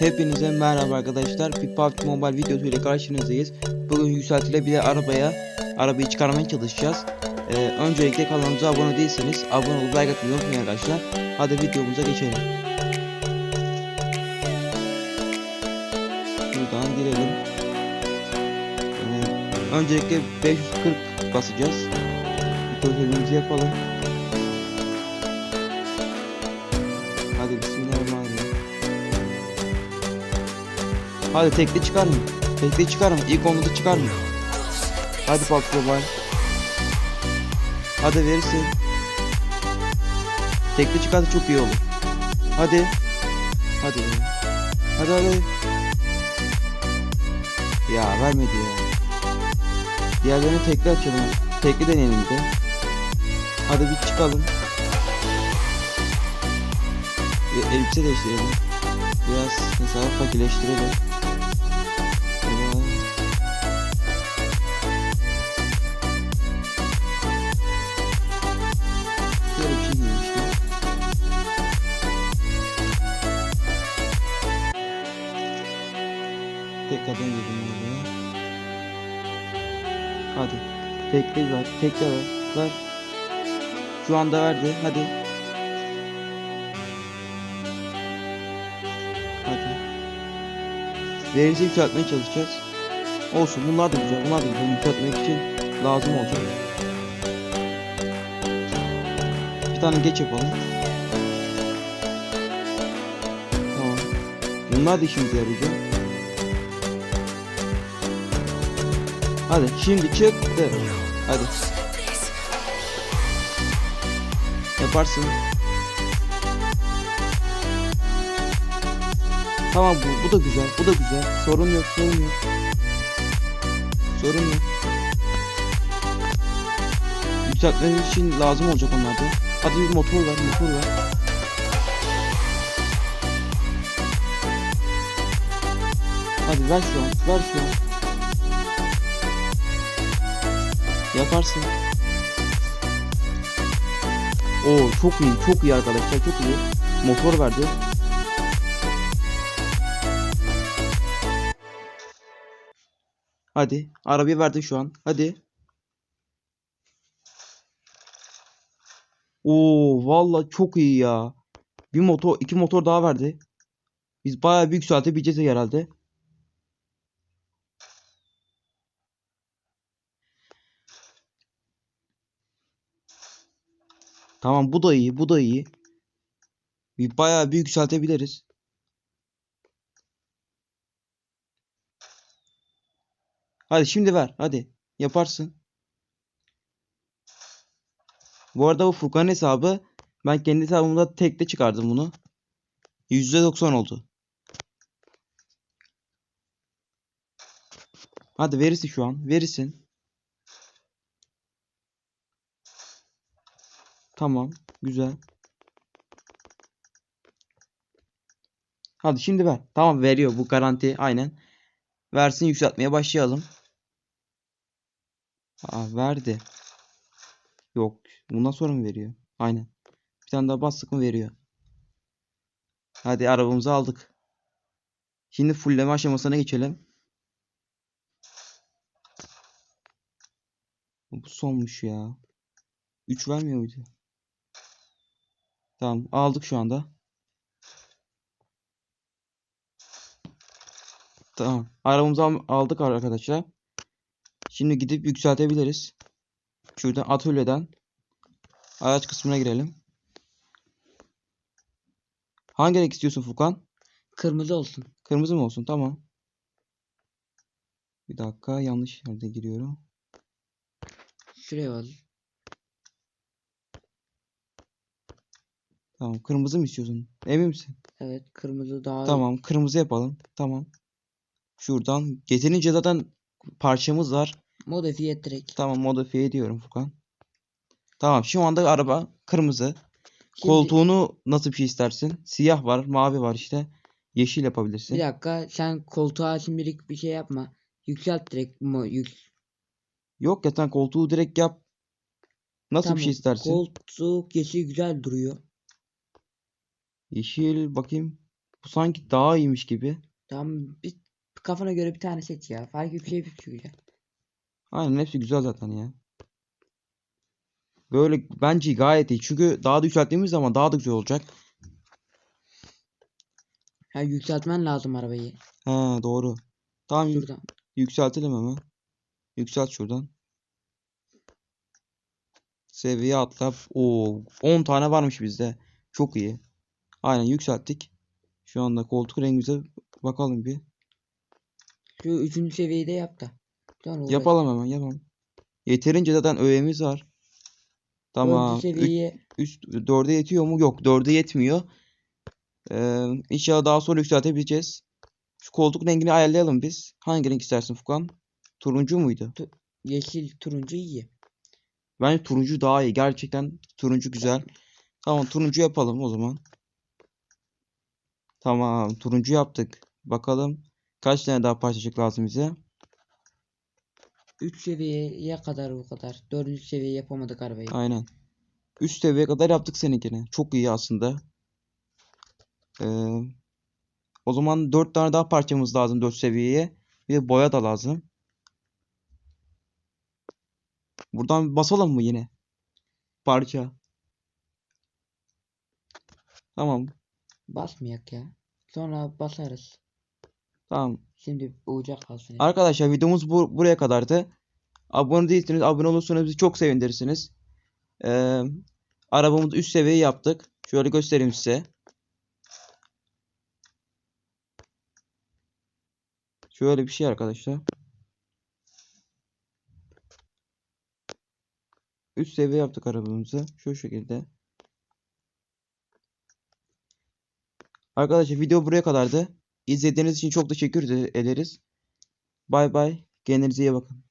Hepinize merhaba arkadaşlar. Bir PUBG Mobile videosu ile karşınızdayız. Bugün yükseltilebilir arabaya arabayı çıkarmaya çalışacağız. Ee, öncelikle kanalımıza abone değilseniz abone olup like atmayı unutmayın arkadaşlar. Hadi videomuza geçelim. Buradan girelim. Ee, öncelikle 540 basacağız. Bir yapalım. Hadi tekli çıkar mı? Tekli çıkar mı? İlk onda çıkar mı? Hadi PUBG Mobile. Hadi verirsin. Tekli çıkarsa çok iyi olur. Hadi. Hadi. Hadi hadi. Ya vermedi ya. Diğerlerini tekli açalım. Tekli deneyelim de. Hadi bir çıkalım. Bir elbise değiştirelim. Biraz mesela fakirleştirelim. Hadi. Tekli ver. Tekli ver. Ver. Şu anda verdi. Hadi. Hadi. Verinizi yükseltmeye çalışacağız. Olsun bunlar da güzel. Bunlar da güzel. Yükseltmek için lazım olacak. Bir tane geç yapalım. Tamam. Bunlar da işimize yarayacak. Hadi şimdi çıktı. Hadi. Yaparsın. Tamam bu, bu da güzel, bu da güzel. Sorun yok, sorun yok. Sorun yok. Yükseltmemiz için lazım olacak onlar da. Hadi bir motor ver, motor ver. Hadi ver şu an, ver şu an. Yaparsın. Oo çok iyi, çok iyi arkadaşlar, çok iyi. Motor verdi. Hadi. Arabayı verdi şu an. Hadi. Oo valla çok iyi ya. Bir motor, iki motor daha verdi. Biz bayağı bir yükseltebileceğiz herhalde. Tamam bu da iyi, bu da iyi. Bir bayağı bir yükseltebiliriz. Hadi şimdi ver. Hadi. Yaparsın. Bu arada bu Furkan hesabı ben kendi hesabımda tekte çıkardım bunu. %90 oldu. Hadi verirsin şu an. Verirsin. Tamam. Güzel. Hadi şimdi ver. Tamam veriyor bu garanti. Aynen. Versin yükseltmeye başlayalım. Aa, verdi. Yok. Bundan sonra mı veriyor? Aynen. Bir tane daha bastık mı veriyor. Hadi arabamızı aldık. Şimdi fullleme aşamasına geçelim. Bu sonmuş ya. 3 vermiyor muydu? Tamam aldık şu anda. Tamam. Arabamızı al- aldık arkadaşlar. Şimdi gidip yükseltebiliriz. Şuradan atölyeden araç kısmına girelim. Hangi renk istiyorsun Furkan? Kırmızı olsun. Kırmızı mı olsun? Tamam. Bir dakika yanlış yerde giriyorum. Şuraya bak. Tamam kırmızı mı istiyorsun? Emin misin? Evet kırmızı daha Tamam kırmızı yapalım. Tamam. Şuradan getirince zaten parçamız var. modifiye et direkt. Tamam modifiye ediyorum Furkan. Tamam şu anda araba kırmızı. Şimdi Koltuğunu nasıl bir şey istersin? Siyah var, mavi var işte. Yeşil yapabilirsin. bir dakika sen koltuğa şimdilik bir şey yapma. Yükselt direkt mu yük. Yok ya sen koltuğu direkt yap. Nasıl bir şey Tamam, istersin? Koltuk yeşil güzel duruyor. Yeşil bakayım. Bu sanki daha iyiymiş gibi. Tamam bir kafana göre bir tane seç ya. Fark bir şey çıkacak. Aynen hepsi güzel zaten ya. Böyle bence gayet iyi. Çünkü daha da yükselttiğimiz zaman daha da güzel olacak. Ha yükseltmen lazım arabayı. He doğru. Tamam Şuradan. yükseltelim hemen. Yükselt şuradan. Seviye atla. Oo 10 tane varmış bizde. Çok iyi. Aynen yükselttik. Şu anda koltuk rengimize bakalım bir. Şu üçüncü seviyeyi de yap da. Yapalım hemen yapalım. Yeterince zaten öğemiz var. Tamam. Seviye üst 4'e yetiyor mu? Yok 4'e yetmiyor. Ee, inşallah daha sonra yükseltebileceğiz. Şu koltuk rengini ayarlayalım biz. Hangi renk istersin Furkan? Turuncu muydu? yeşil turuncu iyi. Bence turuncu daha iyi. Gerçekten turuncu güzel. Tamam turuncu yapalım o zaman. Tamam turuncu yaptık. Bakalım kaç tane daha parçacık lazım bize? 3 seviyeye kadar bu kadar. Dördüncü seviye yapamadık arabayı. Aynen. Üst seviye kadar yaptık seninkini. Çok iyi aslında. Ee, o zaman 4 tane daha parçamız lazım 4 seviyeye. Bir de boya da lazım. Buradan basalım mı yine? Parça. Tamam. Basmayak ya. Sonra basarız. Tamam. Şimdi uca kalsın. Arkadaşlar videomuz bu, buraya kadardı. Abone değilseniz abone olursanız bizi çok sevindirirsiniz. Ee, arabamızı üst seviye yaptık. Şöyle göstereyim size. Şöyle bir şey arkadaşlar. Üst seviye yaptık arabamızı. Şu şekilde. Arkadaşlar video buraya kadardı. İzlediğiniz için çok teşekkür ede- ederiz. Bay bay. Kendinize iyi bakın.